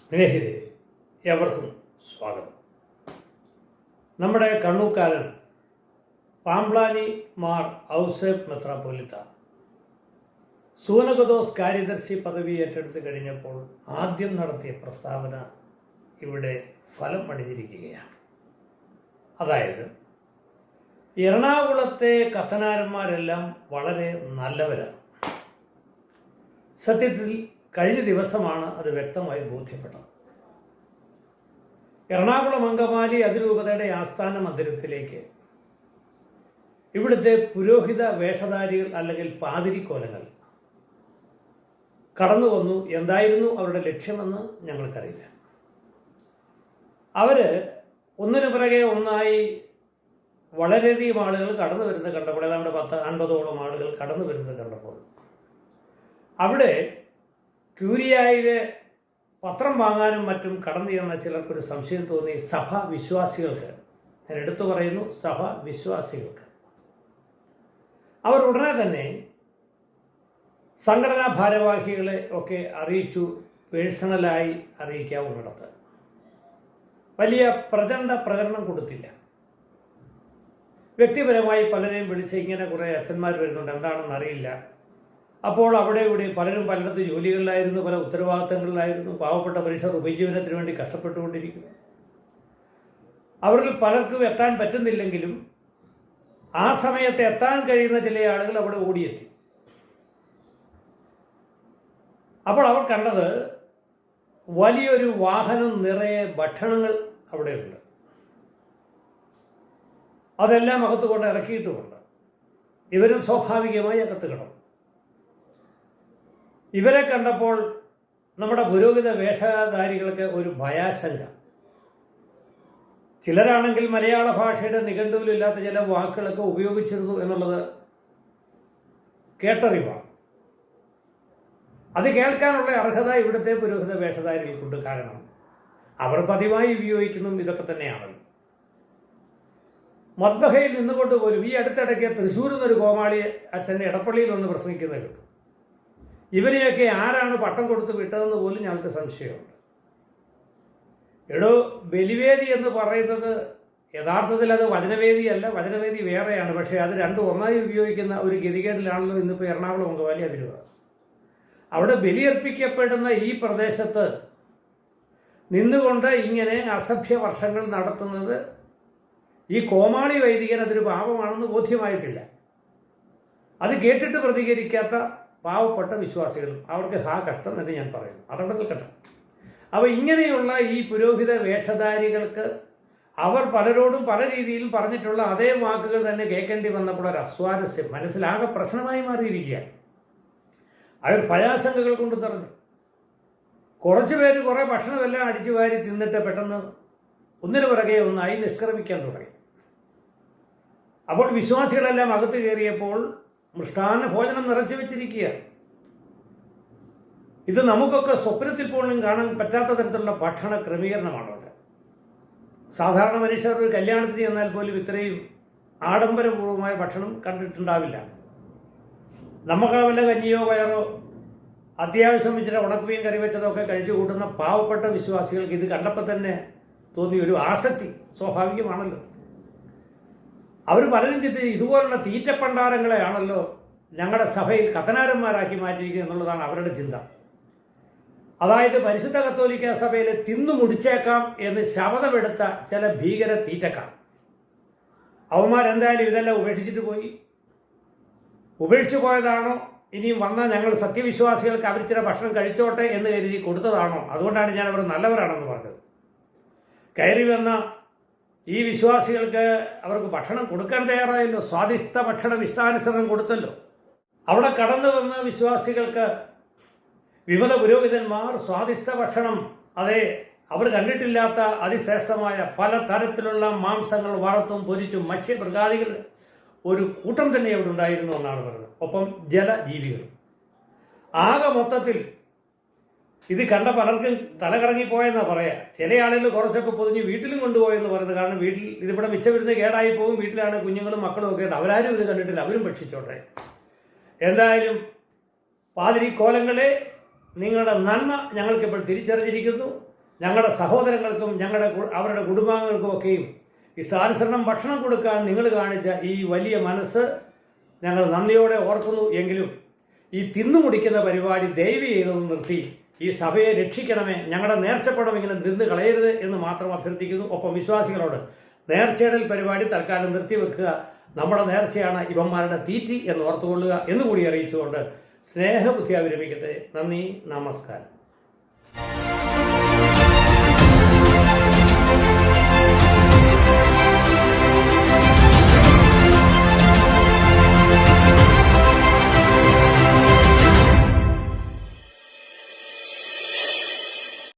സ്നേഹിതരെ എവർക്കും സ്വാഗതം. നമ്മുടെ കണ്ണൂക്കാരൻ പാംപ്ലാനി മാർ ഔസേഫ് മെത്രാപൊലിത്ത സൂനകദോസ് കാര്യദർശി പദവി ഏറ്റെടുത്ത് കഴിഞ്ഞപ്പോൾ ആദ്യം നടത്തിയ പ്രസ്താവന ഇവിടെ ഫലം അണിഞ്ഞിരിക്കുകയാണ്. അതായത് എറണാകുളത്തെ കത്തനാരന്മാരെല്ലാം വളരെ നല്ലവരാണ്. സത്യത്തിൽ കഴിഞ്ഞ ദിവസമാണ് അത് വ്യക്തമായി ബോധ്യപ്പെട്ടത്. എറണാകുളം അങ്കമാലി അതിരൂപതയുടെ ആസ്ഥാന മന്ദിരത്തിലേക്ക് ഇവിടുത്തെ പുരോഹിത വേഷധാരികൾ അല്ലെങ്കിൽ പാതിരിക്കോലങ്ങൾ കടന്നു വന്നു. എന്തായിരുന്നു അവരുടെ ലക്ഷ്യമെന്ന് ഞങ്ങൾക്കറിയില്ല. അവർ ഒന്നിനു പിറകെ ഒന്നായി വളരെയധികം ആളുകൾ കടന്നു വരുന്നത് കണ്ടപ്പോൾ ഏതാണ്ട് പത്ത് അൻപതോളം ആളുകൾ കടന്നു വരുന്നത് കണ്ടപ്പോൾ അവിടെ ക്യൂരിയായിലെ പത്രം വാങ്ങാനും മറ്റും കടന്നു ചെന്ന ചിലർക്കൊരു സംശയം തോന്നി സഭ വിശ്വാസികൾക്ക്. ഞാൻ എടുത്തു പറയുന്നു സഭ വിശ്വാസികൾക്ക്. അവർ ഉടനെ തന്നെ സംഘടനാ ഭാരവാഹികളെ ഒക്കെ അറിയിച്ചു പേഴ്സണലായി അറിയിക്കാവുന്നിടത്ത്. വലിയ പ്രചണ്ഡ പ്രചരണം കൊടുത്തില്ല. വ്യക്തിപരമായി പലരെയും വിളിച്ച് ഇങ്ങനെ കുറേ അച്ഛന്മാർ വരുന്നുണ്ട് എന്താണെന്ന് അറിയില്ല. അപ്പോൾ അവിടെ ഇവിടെ പലരും പലയിടത്ത് ജോലികളിലായിരുന്നു പല ഉത്തരവാദിത്തങ്ങളിലായിരുന്നു. പാവപ്പെട്ട മനുഷ്യർ ഉപജീവനത്തിന് വേണ്ടി കഷ്ടപ്പെട്ടുകൊണ്ടിരിക്കുന്നു. അവരിൽ പലർക്കും എത്താൻ പറ്റുന്നില്ലെങ്കിലും ആ സമയത്ത് എത്താൻ കഴിയുന്ന ചില ആളുകൾ അവിടെ ഓടിയെത്തി. അപ്പോൾ അവർ കണ്ടത് വലിയൊരു വാഹനം നിറയെ ഭക്ഷണങ്ങൾ അവിടെയുണ്ട്. അതെല്ലാം അകത്ത് കൊണ്ട് ഇറക്കിയിട്ടുമുണ്ട്. ഇവരും സ്വാഭാവികമായി അകത്ത് കിടന്നു ഇവരെ കണ്ടപ്പോൾ നമ്മുടെ പുരോഹിത വേഷധാരികൾക്ക് ഒരു ഭയാശങ്ക. ചിലരാണെങ്കിൽ മലയാള ഭാഷയുടെ നിഘണ്ടുവിലില്ലാത്ത ചില വാക്കുകളൊക്കെ ഉപയോഗിച്ചിരുന്നു എന്നുള്ളത് കേട്ടറിവാണ്. അത് കേൾക്കാനുള്ള അർഹത ഇവിടുത്തെ പുരോഹിത വേഷധാരികൾക്കുണ്ട് കാരണം അവർ പതിവായി ഉപയോഗിക്കുന്നതും ഇതൊക്കെ തന്നെയാണല്ലോ. മദ്ബഹയിൽ നിന്നുകൊണ്ട് പോലും ഈ അടുത്തിടയ്ക്ക് തൃശ്ശൂരിൽ നിന്നൊരു കോമാളി അച്ഛന്റെ ഇടപ്പള്ളിയിൽ വന്ന് പ്രസംഗിക്കുന്നത് കിട്ടും. ഇവരെയൊക്കെ ആരാണ് പട്ടം കൊടുത്ത് വിട്ടതെന്ന് പോലും ഞങ്ങൾക്ക് സംശയമുണ്ട്. എടോ ബലിവേദി എന്ന് പറയുന്നത് യഥാർത്ഥത്തിൽ അത് വചനവേദിയല്ല വചനവേദി വേറെയാണ്. പക്ഷേ അത് രണ്ടും ഒന്നായി ഉപയോഗിക്കുന്ന ഒരു ഗതികേടിലാണല്ലോ ഇന്നിപ്പോൾ എറണാകുളം അങ്കവാലി അതിരുവ അവിടെ ബലിയർപ്പിക്കപ്പെടുന്ന ഈ പ്രദേശത്ത് നിന്നുകൊണ്ട് ഇങ്ങനെ അസഭ്യ വർഷങ്ങൾ നടത്തുന്നത് ഈ കോമാളി വൈദികൻ അതൊരു പാപമാണെന്ന് ബോധ്യമായിട്ടില്ല. അത് കേട്ടിട്ട് പ്രതികരിക്കാത്ത പാവപ്പെട്ട വിശ്വാസികളും അവർക്ക് ഹാ കഷ്ടം എന്ന് ഞാൻ പറയുന്നു. അതവിടെ നിൽക്കട്ടെ. അപ്പോൾ ഇങ്ങനെയുള്ള ഈ പുരോഹിത വേഷധാരികൾക്ക് അവർ പലരോടും പല രീതിയിലും പറഞ്ഞിട്ടുള്ള അതേ വാക്കുകൾ തന്നെ കേൾക്കേണ്ടി വന്നപ്പോൾ ഒരു അസ്വാരസ്യം മനസ്സിലാകെ പ്രശ്നമായി മാറിയിരിക്കുകയാണ്. അവർ ഭയാശങ്കകൾ കൊണ്ട് നിറഞ്ഞു കുറച്ച് പേര് കുറേ ഭക്ഷണമെല്ലാം അടിച്ചു വാരി തിന്നിട്ട് പെട്ടെന്ന് ഒന്നിനു പുറകെ ഒന്നായി നിഷ്ക്രമിക്കാൻ തുടങ്ങി. അപ്പോൾ വിശ്വാസികളെല്ലാം അകത്ത് കയറിയപ്പോൾ മൃഷ്ടാന്ന ഭോജനം നിറച്ചു വെച്ചിരിക്കുക. ഇത് നമുക്കൊക്കെ സ്വപ്നത്തിൽ പോലും കാണാൻ പറ്റാത്ത തരത്തിലുള്ള ഭക്ഷണ ക്രമീകരണമാണ് അവിടെ. സാധാരണ മനുഷ്യർ ഒരു കല്യാണത്തിന് ചെന്നാൽ പോലും ഇത്രയും ആഡംബരപൂർവമായ ഭക്ഷണം കണ്ടിട്ടുണ്ടാവില്ല. നമുക്ക് വല്ല കഞ്ഞിയോ പയറോ അത്യാവശ്യം ഇച്ചിരി ഉണക്കുമീൻ കറി വെച്ചതൊക്കെ കഴിച്ചു കൂട്ടുന്ന പാവപ്പെട്ട വിശ്വാസികൾക്ക് ഇത് കണ്ടപ്പോൾ തന്നെ തോന്നിയ ഒരു ആസക്തി സ്വാഭാവികമാണല്ലോ. അവർ പലരും ചിന്തി ഇതുപോലുള്ള തീറ്റപ്പണ്ടാരങ്ങളെയാണല്ലോ ഞങ്ങളുടെ സഭയിൽ കത്തനാരന്മാരാക്കി മാറ്റിയിരിക്കുക എന്നുള്ളതാണ് അവരുടെ ചിന്ത. അതായത് പരിശുദ്ധ കത്തോലിക്ക സഭയിൽ തിന്നു മുടിച്ചേക്കാം എന്ന് ശപഥമെടുത്ത ചില ഭീകര തീറ്റക്കാർ. അവന്മാരെന്തായാലും ഇതെല്ലാം ഉപേക്ഷിച്ചിട്ട് പോയി. ഉപേക്ഷിച്ചു പോയതാണോ? ഇനിയും വന്ന ഞങ്ങൾ സത്യവിശ്വാസികൾക്ക് അവർ ചില ഭക്ഷണം കഴിച്ചോട്ടെ എന്ന് കരുതി കൊടുത്തതാണോ? അതുകൊണ്ടാണ് ഞാൻ അവർ നല്ലവരാണെന്ന് പറഞ്ഞത്. കയറി വന്ന ഈ വിശ്വാസികൾക്ക് അവർക്ക് ഭക്ഷണം കൊടുക്കാൻ തയ്യാറായല്ലോ. സ്വാദിഷ്ട ഭക്ഷണം ഇഷ്ടാനുസരണം കൊടുത്തല്ലോ. അവിടെ കടന്നു വന്ന വിശ്വാസികൾക്ക് വിമത പുരോഹിതന്മാർ സ്വാദിഷ്ട ഭക്ഷണം അതെ അവർ കണ്ടിട്ടില്ലാത്ത അതിശ്രേഷ്ഠമായ പല തരത്തിലുള്ള മാംസങ്ങൾ വറുത്തും പൊരിച്ചും മത്സ്യമൃഗാദികൾ ഒരു കൂട്ടം തന്നെ അവിടെ ഉണ്ടായിരുന്നു എന്നാണ് പറയുന്നത്. ഒപ്പം ജലജീവികൾ ആകെ മൊത്തത്തിൽ ഇത് കണ്ട പലർക്കും തലകറങ്ങിപ്പോയെന്നാ പറയാ. ചില ആളുകൾ കുറച്ചൊക്കെ പൊതിഞ്ഞ് വീട്ടിലും കൊണ്ടുപോയെന്ന് പറയുന്നത് കാരണം വീട്ടിൽ ഇതിവിടെ മിച്ചവിരുന്ന് കേടായി പോകും വീട്ടിലാണ് കുഞ്ഞുങ്ങളും മക്കളും ഒക്കെ അവരാരും ഇത് കണ്ടിട്ടില്ല. അവരും ഭക്ഷിച്ചോട്ടെ. എന്തായാലും പാതിരി കോലങ്ങളെ നിങ്ങളുടെ നന്മ ഞങ്ങൾക്കിപ്പോൾ തിരിച്ചറിഞ്ഞിരിക്കുന്നു. ഞങ്ങളുടെ സഹോദരങ്ങൾക്കും ഞങ്ങളുടെ അവരുടെ കുടുംബാംഗങ്ങൾക്കും ഒക്കെയും ഇഷ്ടാനുസരണം ഭക്ഷണം കൊടുക്കാൻ നിങ്ങൾ കാണിച്ച ഈ വലിയ മനസ്സ് ഞങ്ങൾ നന്ദിയോടെ ഓർക്കുന്നു. എങ്കിലും ഈ തിന്നു മുടിക്കുന്ന പരിപാടി ദയവ് ചെയ്തൊന്ന് നിർത്തി. ഈ സഭയെ രക്ഷിക്കണമേ ഞങ്ങളുടെ നേർച്ചപ്പടം ഇങ്ങനെ നിന്ന് കളയരുത് എന്ന് മാത്രം അഭ്യർത്ഥിക്കുന്നു. ഒപ്പം വിശ്വാസികളോട് നേർച്ചയിടൽ പരിപാടി തൽക്കാലം നിർത്തിവെക്കുക. നമ്മുടെ നേർച്ചയാണ് ഇവന്മാരുടെ തീറ്റി എന്ന് ഓർത്തുകൊള്ളുക എന്നുകൂടി അറിയിച്ചുകൊണ്ട് സ്നേഹബുദ്ധി അവരമിക്കട്ടെ നന്ദി നമസ്കാരം.